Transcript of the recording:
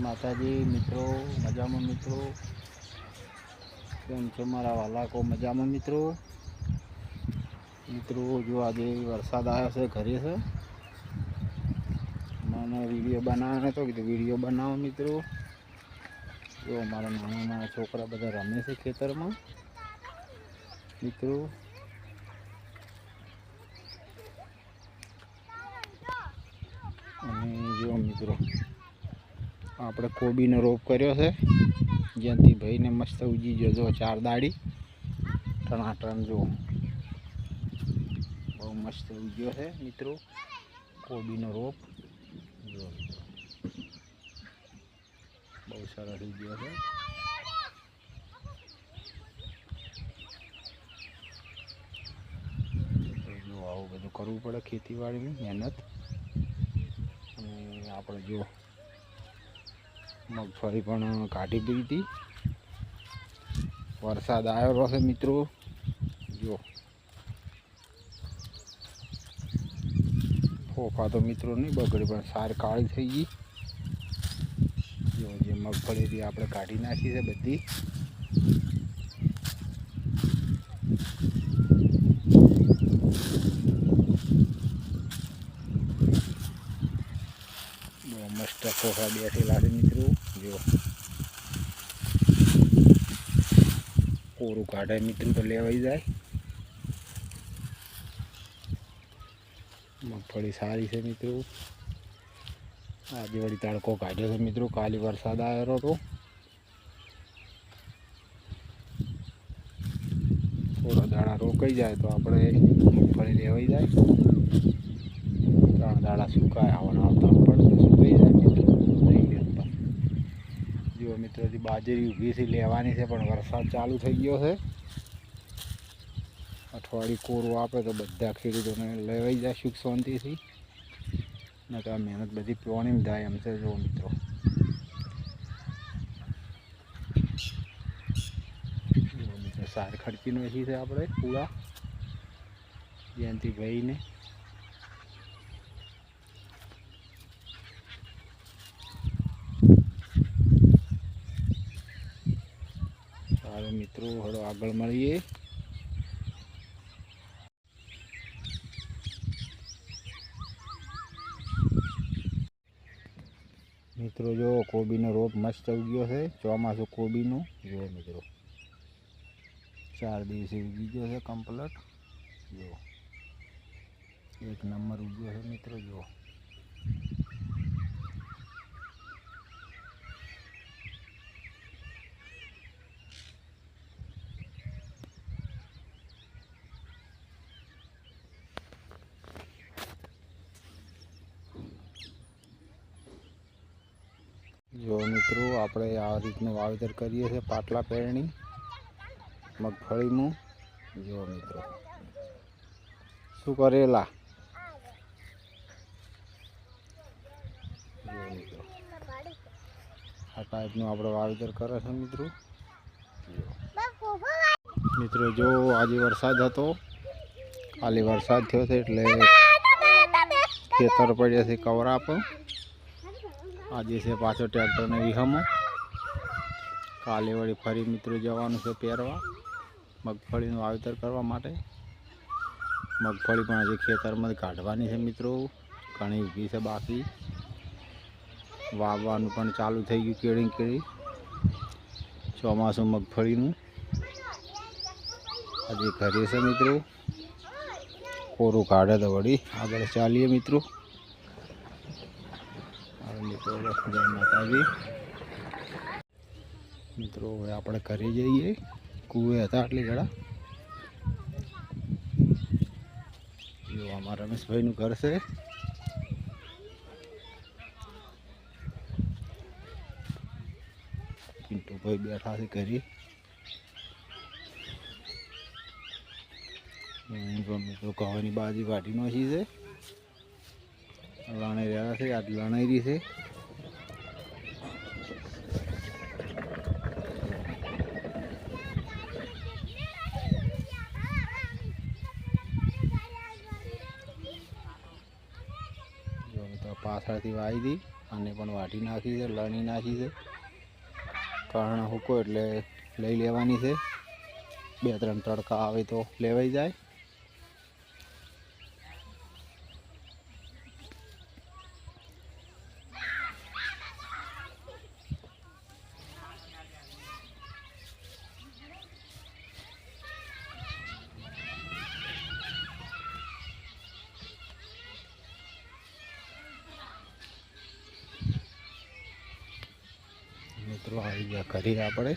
માતાજી, મિત્રો, મજામાં મિત્રો? કેમ છો મારા વાલાકો? મજામાં મિત્રો? મિત્રો, જો આજે વરસાદ આવ્યો છે, ઘરે છે. મને વીડિયો બનાવવાનો હતો, કીધું વીડિયો બનાવો મિત્રો. જો અમારા નાના નાના છોકરા બધા રમે છે ખેતરમાં. મિત્રો? અને જો મિત્રો આપણે કોબીનો રોપ કર્યો છે. જ્યાંથી ભાઈને મસ્ત ઉજી ગયો. જો ચાર દાડી. ટણાટણ જો. બહુ મસ્ત ઉગ્યો છે, મિત્રો. કોબીનો રોપ. જો બહુ સરસ ઉગ્યો છે. આવું બધું કરવું પડે ખેતીવાડીની મહેનત. અને આપણે જો મગફળી પણ કાઢી દીધી વરસાદ આવ્યો છે મિત્રો. જો. ફોફા તો મિત્રો નહીં બગડી, પણ સાર કાળી થઈ ગઈ. જો, જે મગફળી હતી આપણે કાઢી નાખી છે બધી. બહુ મસ્ત ફોફા બેઠેલા છે મિત્રો. જો કોરું કાઢે મિત્રો તો લેવાઈ જાય. મગફળી સારી છે મિત્રો. આજે વળી તડકો કાઢ્યો છે મિત્રો. કાલે વરસાદ આવ્યો હતો. થોડા દાડા રોકાઈ જાય તો આપણે મગફળી લેવાઈ જાય. ત્રણ દાડા સુકાય આવવાના આવતા પણ સુકાઈ જાય મિત્રો નહીં લેતા હજી બાજરી ઊભી છે લેવાની છે, પણ વરસાદ ચાલુ થઈ ગયો છે. અઠવાડિયું કોરું આપે તો બધા ખેડૂતોને લેવાઈ જાય સુખ શાંતિથી. ને તો આ મહેનત બધી પ્યોણીમાં થાય એમ છે, જો મિત્રો. સાર ખડકીનો એસી છે આપણે, પૂરા. જયંતિભાઈને સારું મિત્રો હળો આગળ મળીએ. મિત્રો, જો કોબીનો રોપ મસ્ત ઉગ્યો છે, ચોમાસું કોબીનું. જો મિત્રો, ચાર દિવસે ઉગી ગયો છે કમ્પ્લેટ જો, એક નંબર ઉગ્યો છે મિત્રો, જો. જો મિત્રો, આપણે આ રીતનું વાવેતર કરીએ છીએ પાટલા પેરણી, મગફળીનું. જો મિત્રો, શું કરેલા? જો મિત્રો, આ ટાઈપનું આપણે વાવેતર કરે છે મિત્રો. મિત્રો, જો આજે વરસાદ હતો કાલે વરસાદ થયો છે એટલે ખેતર પડ્યા છે કવરાપ આજે છે પાછો ટ્રેક્ટરને વિહમો. કાલે વળી ફરી મિત્રો જવાનું છે પહેરવા, મગફળીનું વાવેતર કરવા માટે. મગફળી પણ આજે ખેતરમાં કાઢવાની છે મિત્રો. ઘણી ઊભી છે બાકી. વાવવાનું પણ ચાલુ થઈ ગયું કેળી કેળી. ચોમાસું મગફળીનું. હજી ઘરે છે મિત્રો. કોરું કાઢે તો વળી આગળ ચાલીએ મિત્રો. મિત્રો, હવે આપણે ઘરે જઈએ. કુએ હતા આટલી ઘડા જો અમારા રમેશભાઈનું ઘર છે. પિન્ટુભાઈ બેઠા છે ઘરે. મિત્રો કવાની બાજી વાટીનો છે. લાણાઈ રહ્યા છે, આ લણાઈ રહી છે પાછળથી વાવી હતી અને પણ વાટી નાખી છે, લણી નાખી છે. કારણ હુકો એટલે લઈ લેવાની છે. બે, ત્રણ તડકા આવે તો લેવાઈ જાય. મિત્રો આવી ગયા. આપણે